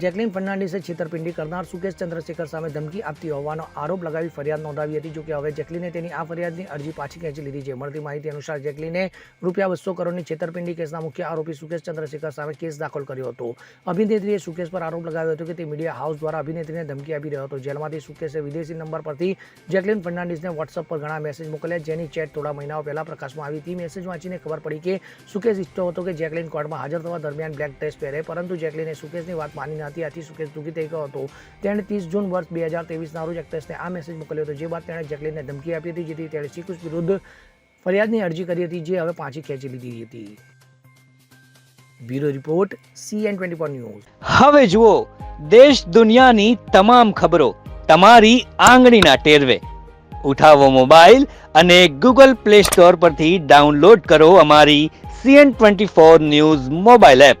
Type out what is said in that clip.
Jacqueline ફર્નાન્ડિસે છેતરપિંડી કરનાર સુકેશ ચંદ્રશેખર સામે ધમકી આપતી હોવાનો આરોપ લગાવી ફરિયાદ નોંધાવી હતી, જોકે હવે જેકલીને તેની આ ફરિયાદની અરજી પાછી ખેંચી લીધી છે. મળતી માહિતી અનુસાર જેકલીને રૂપિયા બસો કરોડની છેતરપિંડી કેસના મુખ્ય આરોપી સુકેશ ચંદ્રશેખર સામે કેસ દાખલ કર્યો હતો. અભિનેત્રીએ સુકેશ પર આરોપ લગાવ્યો હતો કે તે મીડિયા હાઉસ દ્વારા અભિનેત્રીને ધમકી આપી રહ્યો હતો. જેલમાંથી સુકેશે વિદેશી નંબર પરથી જેકલિન ફર્નાન્ડિસને વોટ્સઅપ પર ઘણા મેસેજ મોકલ્યા, જેની ચેટ થોડા મહિનાઓ પહેલા પ્રકાશમાં આવી હતી. મેસેજ વાંચીને ખબર પડી કે સુકેશ ઈચ્છતો હતો કે જેકલિન કોર્ટમાં હાજર થવા દરમિયાન બ્લેક ડ્રેસ પહેરે, પરંતુ જેકલિને સુકેશની વાત માની હતી આથી સુકેશ દુઃખી થઈ ગયો હતો. તેણે ત્રીસ જૂન વર્ષ બે હજાર તેવીસના રોજ એક્ટ્રેસને આ મેસેજ મોકલ્યો હતો. જે બાદ તેણે જેકલિનને ધમકી આપી હતી, જેથી તેણે શ્રીકૃષ્ણ વિરુદ્ધ ફરિયાદની અરજી કરી હતી, જે હવે પાછી ખેંચી લીધી હતી. Bureau report CN twenty four news. હવે જુઓ, દેશ દુનિયાની તમામ ખબરો તમારી આંગળીના ટેરવે. ઉઠાવો મોબાઈલ અને ગૂગલ પ્લે સ્ટોર પરથી ડાઉનલોડ કરો અમારી CN twenty four news mobile app.